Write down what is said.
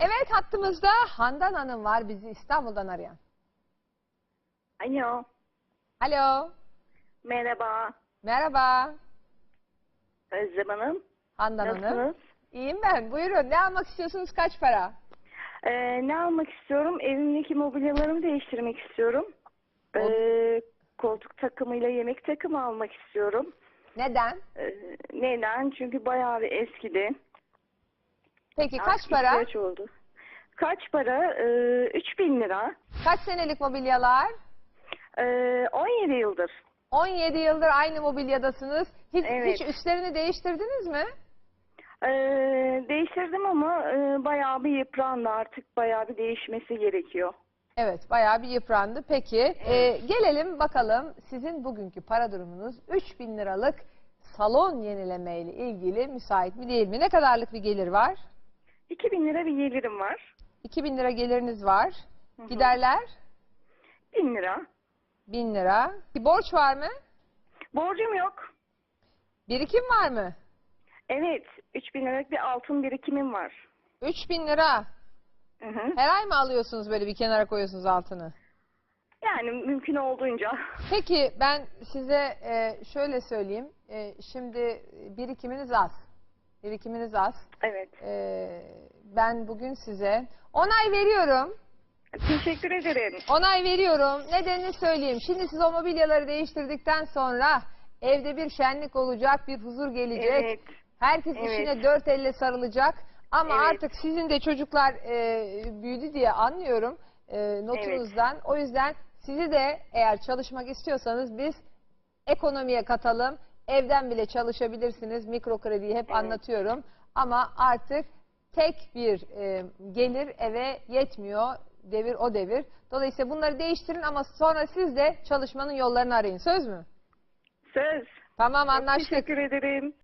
Evet hattımızda Handan Hanım var bizi İstanbul'dan arayan. Alo, Alo. merhaba. Merhaba. Özlem Hanım. Handan Hanım. Nasılsınız? İyiyim ben. Buyurun. Ne almak istiyorsunuz? Kaç para? Ee, ne almak istiyorum? Evimdeki mobilyalarımı değiştirmek istiyorum. Ee, koltuk takımıyla yemek takımı almak istiyorum. Neden? Ee, neden? Çünkü bayağı bir eskidi. Peki kaç Artık para? ihtiyaç oldu. Kaç para? Ee, 3000 lira. Kaç senelik mobilyalar? Ee, 17 yıldır. 17 yıldır aynı mobilyadasınız. Hiç, Evet. hiç üstlerini değiştirdiniz mi? Ee, değiştirdim ama e, bayağı bir yıprandı. Artık bayağı bir değişmesi gerekiyor. Evet, bayağı bir yıprandı. Peki, e, gelelim bakalım sizin bugünkü para durumunuz 3000 liralık salon yenileme ile ilgili müsait mi değil mi? Ne kadarlık bir gelir var? 2000 lira bir gelirim var. 2000 lira geliriniz var. Hı hı. Giderler 1000 lira. 1000 lira. Bir borç var mı? Borcum yok. Birikim var mı? Evet, 3000 liralık bir altın birikimim var. 3000 lira. Hı hı. Her ay mı alıyorsunuz böyle bir kenara koyuyorsunuz altını? Yani mümkün olduğunca. Peki ben size e, şöyle söyleyeyim. E, şimdi birikiminiz az. Birikiminiz az. Evet. E, ben bugün size onay veriyorum. Teşekkür ederim. Onay veriyorum. Nedenini söyleyeyim. Şimdi siz o mobilyaları değiştirdikten sonra evde bir şenlik olacak, bir huzur gelecek. Evet. Herkes Evet. işine dört elle sarılacak. Ama Evet. artık sizin de çocuklar e, büyüdü diye anlıyorum e, notunuzdan. O yüzden sizi de eğer çalışmak istiyorsanız biz ekonomiye katalım. Evden bile çalışabilirsiniz. Mikro krediyi hep anlatıyorum. Ama artık tek bir e, gelir eve yetmiyor. Devir o devir. Dolayısıyla bunları değiştirin ama sonra siz de çalışmanın yollarını arayın. Söz mü? Söz. Tamam Çok anlaştık. Teşekkür ederim.